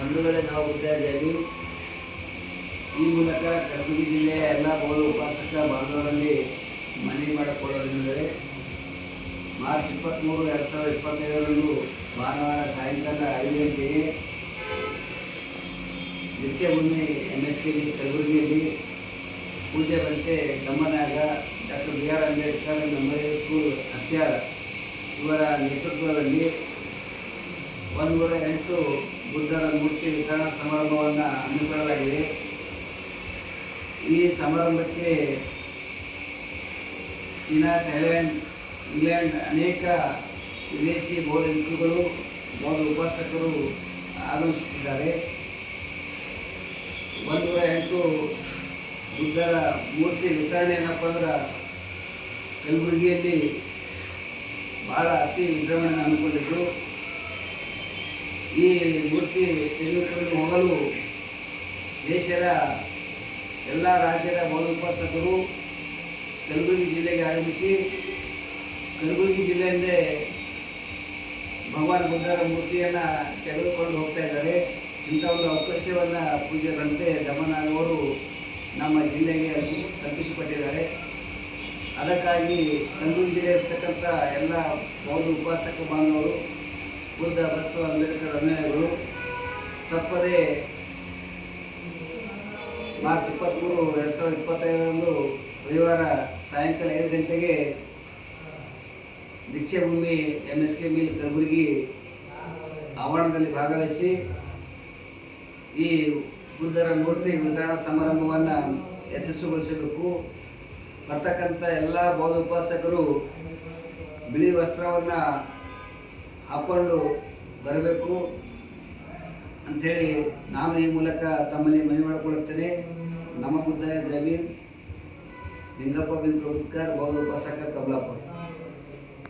ಬಂಧುಗಳೇ, ನಾವು ಉದಯ ದೇವಿ ಈ ಮೂಲಕ ಕಲಬುರಗಿ ಜಿಲ್ಲೆಯ ಎಲ್ಲ ಬೋಳು ಉಪಾಸಕ ಬಾಂಧವರಲ್ಲಿ ಮನವಿ ಮಾಡಿಕೊಳ್ಳೋದೆಂದರೆ ಮಾರ್ಚ್ ಇಪ್ಪತ್ತ್ಮೂರು ಎರಡು ಸಾವಿರದ ಇಪ್ಪತ್ತೇಳರಂದು ಭಾನುವಾರ ಸಾಯಂಕಾಲ ಐದು ಗಂಟೆಗೆ ದೀಕ್ಷಾಭೂಮಿ ಎಂ ಎಸ್ ಕೆ ಕಲಬುರಗಿಯಲ್ಲಿ ಪೂಜೆ ಬಂತೆ ಗಮನಾಗ doctor B R Ambedkar memorial school ಹತ್ಯಾರ ಇವರ ನೇತೃತ್ವದಲ್ಲಿ ಒಂದೂರ ಎಂಟು ಬುದ್ಧರ ಮೂರ್ತಿ ವಿತರಣಾ ಸಮಾರಂಭವನ್ನು ಹಮ್ಮಿಕೊಳ್ಳಲಾಗಿದೆ. ಈ ಸಮಾರಂಭಕ್ಕೆ ಚೀನಾ, ಥೈಲ್ಯಾಂಡ್, ಇಂಗ್ಲೆಂಡ್ ಅನೇಕ ವಿದೇಶಿ ಭಿಕ್ಷುಗಳು ಬೌದ್ಧ ಉಪಾಸಕರು ಆಗಮಿಸುತ್ತಿದ್ದಾರೆ. ಒಂದೂರ ಎಂಟು ಬುದ್ಧರ ಮೂರ್ತಿ ವಿತರಣೆ ಏನಪ್ಪ ಅಂದ್ರೆ ಕಲಬುರಗಿಯಲ್ಲಿ ಭಾಳ ಅತಿ ವಿಜೃಂಭಣೆ ಹಮ್ಮಿಕೊಂಡಿದ್ದು ಈ ಮೂರ್ತಿ ತೆಗೆದುಕೊಂಡು ಹೋಗಲು ದೇಶದ ಎಲ್ಲ ರಾಜ್ಯದ ಬೌದ್ಧ ಉಪಾಸಕರು ಕಲಬುರಗಿ ಜಿಲ್ಲೆಗೆ ಆಗಮಿಸಿ, ಕಲಬುರಗಿ ಜಿಲ್ಲೆಯಿಂದ ಭಗವಾನ್ ಬುದ್ಧರ ಮೂರ್ತಿಯನ್ನು ತೆಗೆದುಕೊಂಡು ಹೋಗ್ತಾ ಇದ್ದಾರೆ. ಇಂಥ ಒಂದು ಅವಕಾಶವನ್ನು ಪೂಜೆಗಳಂತೆ ರಂತೆ ದಮನವರು ನಮ್ಮ ಜಿಲ್ಲೆಗೆ ಅರ್ಪಿಸಿ ಕಲ್ಪಿಸಿಕೊಟ್ಟಿದ್ದಾರೆ ಅದಕ್ಕಾಗಿ ಕಲಬುರಗಿ ಜಿಲ್ಲೆ ಇರ್ತಕ್ಕಂಥ ಎಲ್ಲ ಬೌದ್ಧ ಉಪಾಸಕ ಬಾಂಧವರು ಬುದ್ಧ, ಬಸವ, ಅಂಬೇಡ್ಕರ್ ಅನುಯಾಯಿಗಳು. ತಪ್ಪದೇ ಮಾರ್ಚ್ ಇಪ್ಪತ್ತ್ಮೂರು ಎರಡು ಸಾವಿರದ ಇಪ್ಪತ್ತೈದರಂದು ರವಿವಾರ ಸಾಯಂಕಾಲ ಐದು ಗಂಟೆಗೆ Deekshabhoomi M S K mill Kalaburagi ಆವರಣದಲ್ಲಿ ಭಾಗವಹಿಸಿ ಈ ಬುದ್ಧರ ಮೂರ್ತಿ ವಿತರಣ ಸಮಾರಂಭವನ್ನು ಯಶಸ್ಸುಗೊಳಿಸಬೇಕು ಬರ್ತಕ್ಕಂಥ ಎಲ್ಲ ಬೌದ್ಧ ಉಪಾಸಕರು ಬಿಳಿ ವಸ್ತ್ರವನ್ನು ಹಾಕ್ಕೊಂಡು ಬರಬೇಕು ಅಂಥೇಳಿ ನಾನು ಈ ಮೂಲಕ ತಮ್ಮಲ್ಲಿ ಮನವಿ ಮಾಡಿಕೊಳ್ಳುತ್ತೇನೆ. ನಮ್ಮ ಮುದ್ದಾಯ ಜಮೀನ್, ಲಿಂಗಪ್ಪ ಬಿನ್ ಪ್ರಭುತ್ಕರ್ ಬೌದ್ಧ ಉಪಾಸಕ ಕಮಲಾಪುರ.